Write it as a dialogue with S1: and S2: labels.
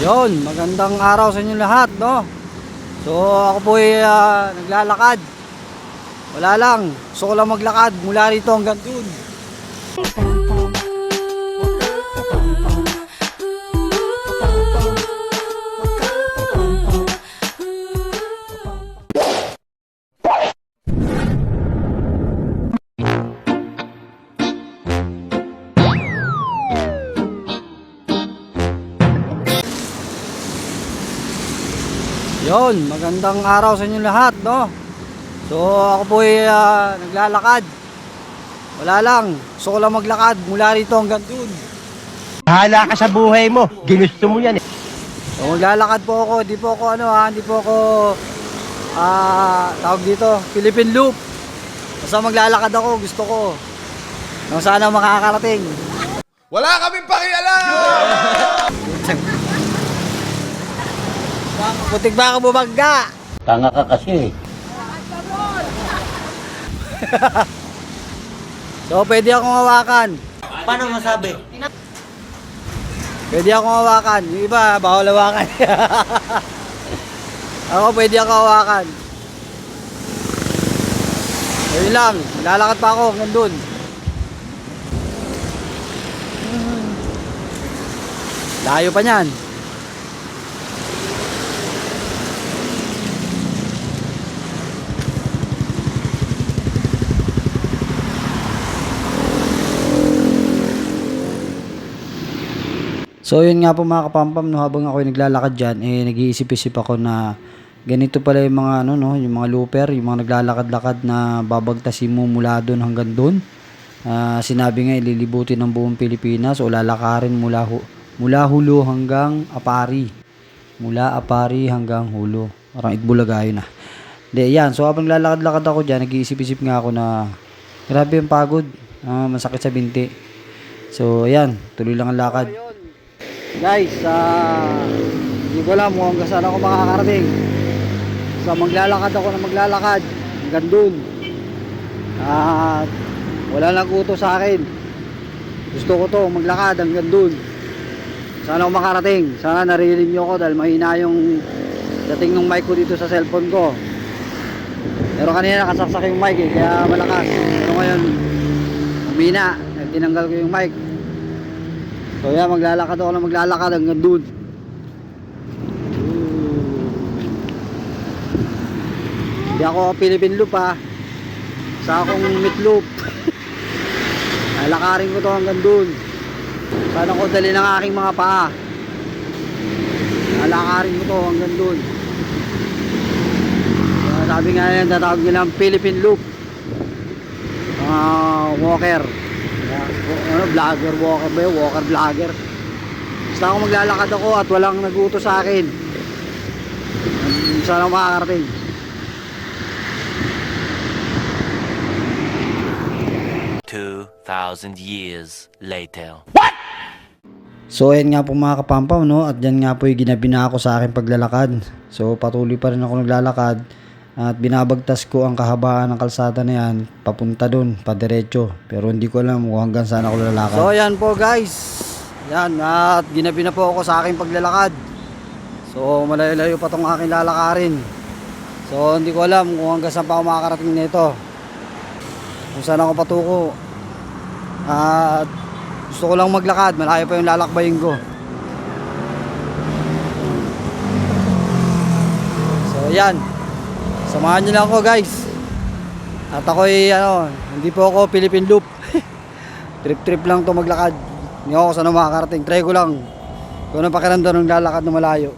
S1: Yon, magandang araw sa inyo lahat, no? So, ako po ay ah, naglalakad. Wala lang, gusto ko lang maglakad mula rito hanggang dun. Yon, magandang araw sa inyo lahat, no? So, ako po ay ah, naglalakad. Wala lang, gusto ko lang maglakad mula rito hanggang dun.
S2: Bahala ka sa buhay mo. Ginusto mo yan eh.
S1: So, maglalakad po ako, di po ako ano ha, hindi po ako ah, tawag dito, Philippine Loop. Basta maglalakad ako, gusto ko. Nang sana makakarating.
S3: Wala kaming pakialam!
S1: Putik ba ako bumangga?
S2: Tanga ka kasi.
S1: So, pwede akong hawakan.
S2: Paano masabi?
S1: Pwede akong hawakan. Yung iba, bawal hawakan. ako, pwede ako hawakan. Ayun lang, lalakad pa ako hanggang dun. Layo pa niyan. So yun nga po mga kapampam no habang ako naglalakad diyan eh nag-iisip-isip ako na ganito pala yung mga ano no yung mga looper yung mga naglalakad-lakad na babagtasin mo mula doon hanggang doon. Ah, sinabi nga ililibutin ng buong Pilipinas o lalakarin mula hu- mula Hulo hanggang Apari. Mula Apari hanggang Hulo. Parang Itbulaga yun ah. Hindi, yan. So habang lalakad-lakad ako diyan, nag-iisip-isip nga ako na grabe yung pagod. Ah, masakit sa binti. So ayan, tuloy lang ang lakad. Guys, ah hindi ko alam kung hanggang saan ako makakarating. So maglalakad ako na maglalakad hanggang dun. At wala lang utos sa akin. Gusto ko to maglakad hanggang dun. Sana ako makarating. Sana naririnig niyo ako dahil mahina yung dating ng mic ko dito sa cellphone ko. Pero kanina nakasaksak yung mic eh, kaya malakas. Pero ngayon, humina. Tinanggal ko yung mic. So yan, maglalakad ako na maglalakad hanggang dun. Hindi ako Philippine loop ha. Sa akong meat loop. Lalakarin ko to hanggang dun. Sana ko dali ng aking mga paa. Lalakarin ko to hanggang dun. Kaya sabi nga yan, tatawag nilang Philippine loop. Mga walker. Ano, vlogger, walker ba yun? Walker, vlogger. Basta ako maglalakad ako at walang nagutos sa akin. Sana makakarating.
S4: Two thousand years later.
S1: So ayan nga po mga kapampaw no at yan nga po yung ginabi na ako sa aking paglalakad. So patuloy pa rin ako naglalakad at binabagtas ko ang kahabaan ng kalsada na yan papunta doon, padiretso. Pero hindi ko alam kung hanggang saan ako lalakad. So ayan po guys. Yan at ginabi na po ako sa aking paglalakad. So malayo-layo pa tong aking lalakarin. So hindi ko alam kung hanggang saan pa ako makakarating nito. Kung saan ako patuko. At gusto ko lang maglakad, malayo pa yung lalakbayin ko. So, yan. Samahan niyo lang ako, guys. At ako'y, ano, hindi po ako Philippine Loop. Trip-trip lang to maglakad. Hindi ako sana makakarating. Try ko lang. Kung ano pakiramdam ng lalakad na malayo.